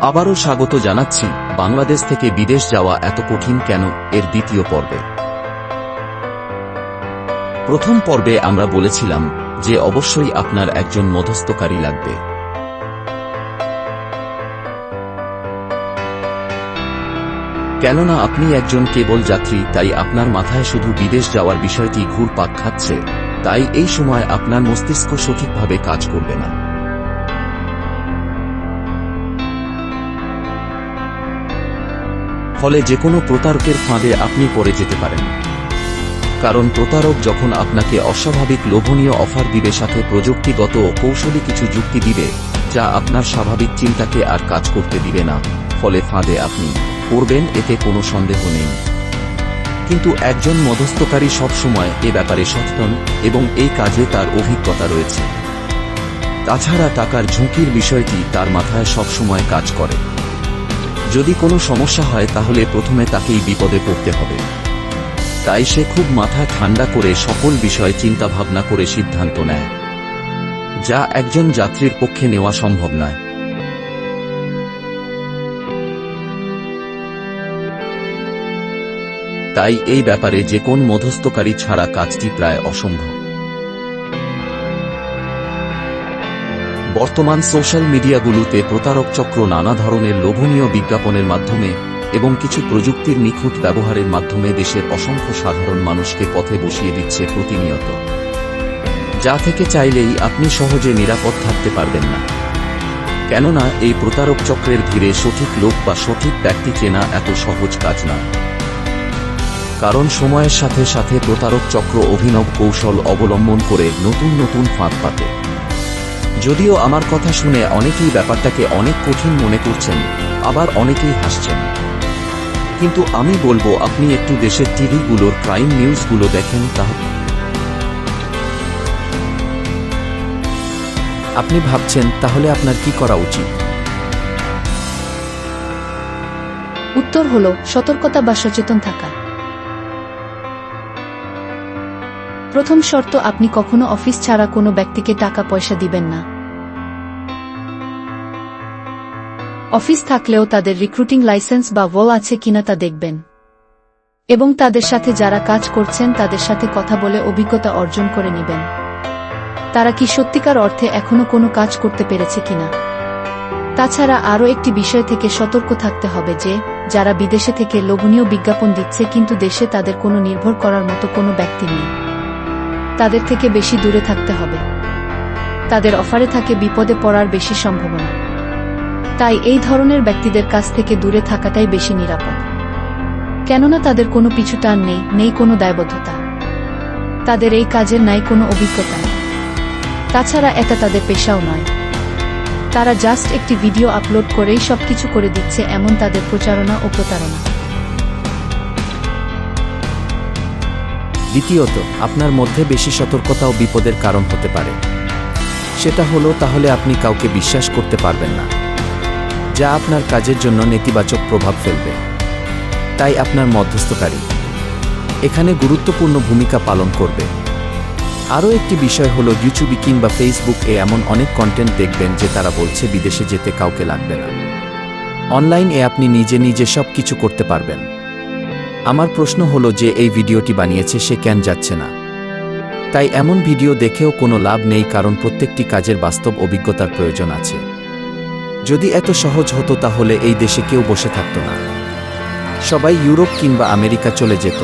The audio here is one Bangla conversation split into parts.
আবারও স্বাগত জানাচ্ছি, বাংলাদেশ থেকে বিদেশ যাওয়া এত কঠিন কেন এর দ্বিতীয় পর্বে। প্রথম পর্বে আমরা বলেছিলাম যে অবশ্যই আপনার একজন মধ্যস্থকারী লাগবে। কেননা আপনি একজন কেবল যাত্রী, তাই আপনার মাথায় শুধু বিদেশ যাওয়ার বিষয়টি ঘুরপাক খাচ্ছে, তাই এই সময় আপনার মস্তিষ্ক সঠিকভাবে কাজ করবে না। ফলে যে কোনো প্রতারকের ফাঁদে আপনি পড়ে যেতে পারেন। কারণ প্রতারক যখন আপনাকে অস্বাভাবিক লোভনীয় অফার দিবে, সাথে প্রযুক্তিগত ও কৌশলী কিছু যুক্তি দিবে, যা আপনার স্বাভাবিক চিন্তাকে আর কাজ করতে দিবে না, ফলে ফাঁদে আপনি পড়বেন, এতে কোনো সন্দেহ নেই। কিন্তু একজন মধ্যস্থকারী সবসময় এ ব্যাপারে সচেতন এবং এই কাজে তার অভিজ্ঞতা রয়েছে। তাছাড়া টাকার ঝুঁকির বিষয়টি তার মাথায় সবসময় কাজ করে। যদি কোনো সমস্যা হয় তাহলে প্রথমে তাকেই বিপদে পড়তে হবে। তাই সে খুব মাথা ঠান্ডা করে সকল বিষয় চিন্তা ভাবনা করে সিদ্ধান্ত নেয়। যা একজন যাত্রীর পক্ষে নেওয়া সম্ভব নয়। তাই এই ব্যাপারে যে কোন মধ্যস্থকারী ছাড়া কাজটি প্রায় অসম্ভব। বর্তমান সোশ্যাল মিডিয়াগুলোতে প্রতারক চক্র নানা ধরনের লোভনীয় বিজ্ঞাপনের মাধ্যমে এবং কিছু প্রযুক্তির নিখুঁত ব্যবহারের মাধ্যমে দেশের অসংখ্য সাধারণ মানুষকে পথে বসিয়ে দিচ্ছে প্রতিনিয়ত। যা থেকে চাইলেই আপনি সহজে নিরাপদ থাকতে পারবেন না। কেননা এই প্রতারক চক্রের ধীরে সঠিক লোক বা সঠিক ব্যক্তি চেনা এত সহজ কাজ না। কারণ সময়ের সাথে সাথে প্রতারক চক্র অভিনব কৌশল অবলম্বন করে নতুন নতুন ফাঁদ পাতে। যদিও আমার কথা শুনে অনেকেই ব্যাপারটাকে অনেক কঠিন মনে করছেন, আবার অনেকেই হাসছেন। কিন্তু আমি বলব, আপনি একটু দেশের টিভিগুলোর ক্রাইম নিউজগুলো দেখেন তা আপনি ভাবছেন, তাহলে আপনার কি করা উচিত? উত্তর হল, সতর্কতা বা সচেতন থাকা। প্রথম শর্ত, আপনি কখনো অফিস ছাড়া কোনো ব্যক্তিকে টাকা পয়সা দিবেন না। অফিস থাকলেও তাদের রিক্রুটিং লাইসেন্স বা ওল আছে কিনা তা দেখবেন। এবং তাদের সাথে যারা কাজ করছেন তাদের সাথে কথা বলে অভিজ্ঞতা অর্জন করে নেবেন। তারা কি সত্যিকার অর্থে এখনও কোনো কাজ করতে পেরেছে কিনা? তাছাড়া আরও একটি বিষয় থেকে সতর্ক থাকতে হবে যে, যারা বিদেশে থেকে লোভনীয় বিজ্ঞাপন দিচ্ছে কিন্তু দেশে তাদের কোনো নির্ভর করার মতো কোনো ব্যক্তি নেই। তাদের থেকে বেশি দূরে থাকতে হবে। তাদের অফারে থাকে বিপদে পড়ার বেশি সম্ভাবনা। তাই এই ধরনের ব্যক্তিদের কাছ থেকে দূরে থাকাটাই বেশি নিরাপদ। কেননা তাদের কোনো পিছু টান নেই নেই কোনো দায়বদ্ধতা। তাদের এই কাজের নাই কোনো অভিজ্ঞতা। তাছাড়া এটা তাদের পেশাও নয়। তারা জাস্ট একটি ভিডিও আপলোড করেই সবকিছু করে দিচ্ছে এমন তাদের প্রচারণা ও প্রতারণা। দ্বিতীয়ত, আপনার মধ্যে বেশি সতর্কতা ও বিপদের কারণ হতে পারে। সেটা হলো, তাহলে আপনি কাউকে বিশ্বাস করতে পারবেন না। যা আপনার কাজের জন্য নেতিবাচক প্রভাব ফেলবে। তাই আপনার মধ্যস্থকারী। এখানে গুরুত্বপূর্ণ ভূমিকা পালন করবে। আরও একটি বিষয় হলো ইউটিউবে কিংবা ফেসবুক এ এমন অনেক কন্টেন্ট দেখবেন যে তারা বলছে বিদেশে যেতে কাউকে লাগবে না। অনলাইনে আপনি নিজে নিজে সব কিছু করতে পারবেন। আমার প্রশ্ন হলো যে এই ভিডিওটি বানিয়েছে সে কেন যাচ্ছে না? তাই এমন ভিডিও দেখেও কোনো লাভ নেই কারণ প্রত্যেকটি কাজের বাস্তব অভিজ্ঞতার প্রয়োজন আছে। যদি এত সহজ হতো তাহলে এই দেশে কেউ বসে থাকতো না। সবাই ইউরোপ কিংবা আমেরিকা চলে যেত।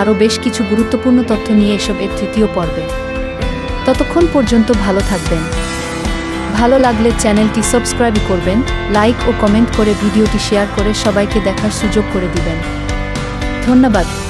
আরও বেশ কিছু গুরুত্বপূর্ণ তথ্য নিয়ে এসব এর তৃতীয় পর্বে। ততক্ষণ পর্যন্ত ভালো থাকবেন। ভালো লাগলে চ্যানেলটি সাবস্ক্রাইব করবেন, লাইক ও কমেন্ট করে ভিডিওটি শেয়ার করে সবাইকে দেখার সুযোগ করে দিবেন। ধন্যবাদ।